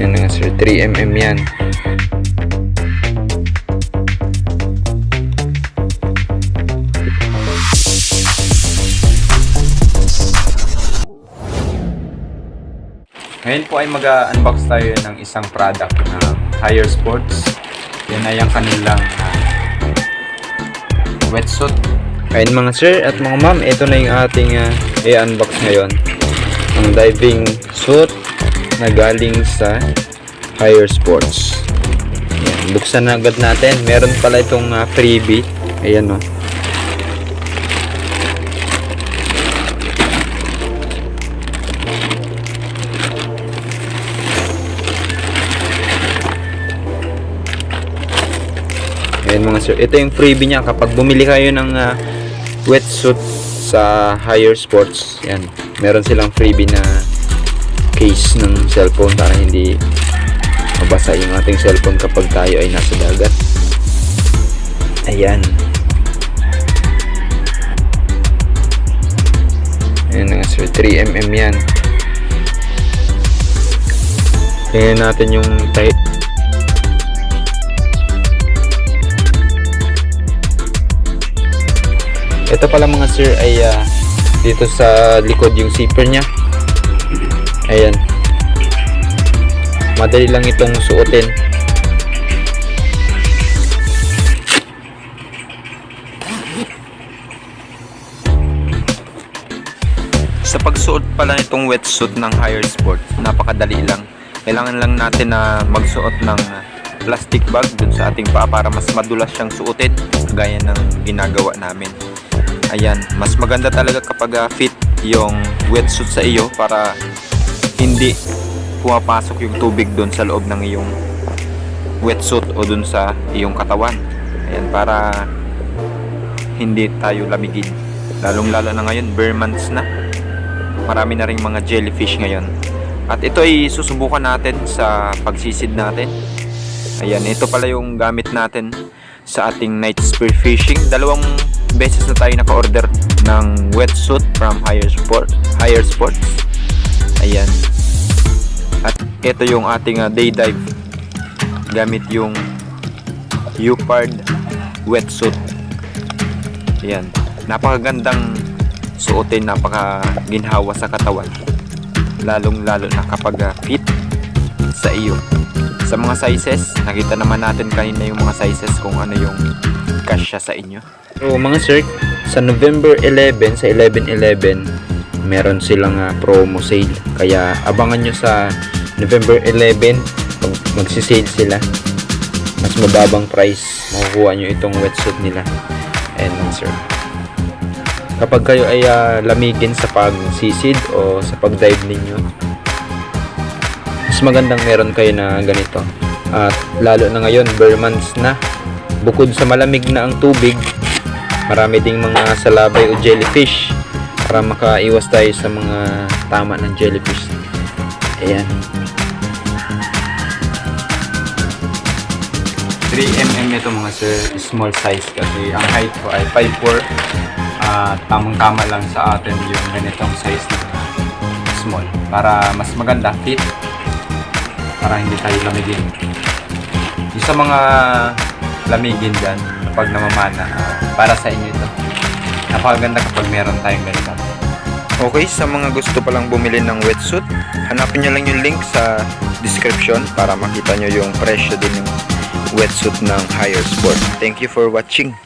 Yan nga sir, 3mm yan. Ngayon po ay mag-unbox tayo ng isang product na Higher Sports. Yan ay ang kanilang ah, wetsuit. Ayun mga sir at mga ma'am, ito na yung ating ah, i-unbox ngayon. Ang diving suit na galing sa Higher Sports. Yan, buksan na agad natin. Meron pala itong ah, freebie. Ayan o. Ayan mga sir. Ito yung freebie niya. Kapag bumili kayo ng ah, wetsuit sa Higher Sports, yan. Meron silang freebie na case ng cellphone para hindi mabasa yung ating cellphone kapag tayo ay nasa dagat. Ayan. Ayan nga sir. 3mm yan. Tingnan natin yung type. Ito pala mga sir ay ah, dito sa likod yung zipper niya. Ayan. Madali lang itong suotin. Sa pagsuot pala nitong wetsuit ng higher sport, napakadali lang. Kailangan lang natin na magsuot ng plastic bag dun sa ating paa para mas madulas siyang suotin gaya ng ginagawa namin. Ayan, mas maganda talaga kapag ah, fit yung wetsuit sa iyo para hindi pumapasok yung tubig doon sa loob ng iyong wetsuit o doon sa iyong katawan. Ayan, para hindi tayo lamigin. Lalong lalo na ngayon, bare months na. Marami na rin mga jellyfish ngayon. At ito ay susubukan natin sa pagsisid natin. Ayan, ito pala yung gamit natin sa ating night spear fishing. Dalawang beses na tayo naka-order ng wetsuit from Higher Sport, Higher Sports. Ayan. At ito yung ating ah, day dive. Gamit yung Leopard wetsuit. Ayan. Napakagandang suotin, napakaginhawa sa katawan. Lalong lalo na kapag ah, fit sa iyo. Sa mga sizes, nakita naman natin kanina yung mga sizes kung ano yung kasya sa inyo. So mga sir, sa November 11, sa 11-11, meron silang ah, promo sale. Kaya abangan nyo sa November 11, pag magsisale sila. Mas mababang price, makukuha nyo itong wetsuit nila. And sir. Kapag kayo ay ah, lamigin sa pagsisid o sa pag-dive ninyo, mas magandang meron kayo na ganito. At lalo na ngayon, bare months na. Bukod sa malamig na ang tubig, marami ding mga salabay o jellyfish para makaiwas tayo sa mga tama ng jellyfish. Ayan. 3mm ito mga sir, small size kasi ang height ko ay 5'4". Ah, tamang-tama lang sa atin yung ganitong size na small para mas maganda fit para hindi tayo lamigin. Yung sa mga lamigin dyan, pag namamana, ah, para sa inyo ito. Napakaganda kapag meron tayong ganito. Okay, sa mga gusto palang bumili ng wetsuit, hanapin nyo lang yung link sa description para makita nyo yung presyo din ng wetsuit ng Higher Sport. Thank you for watching.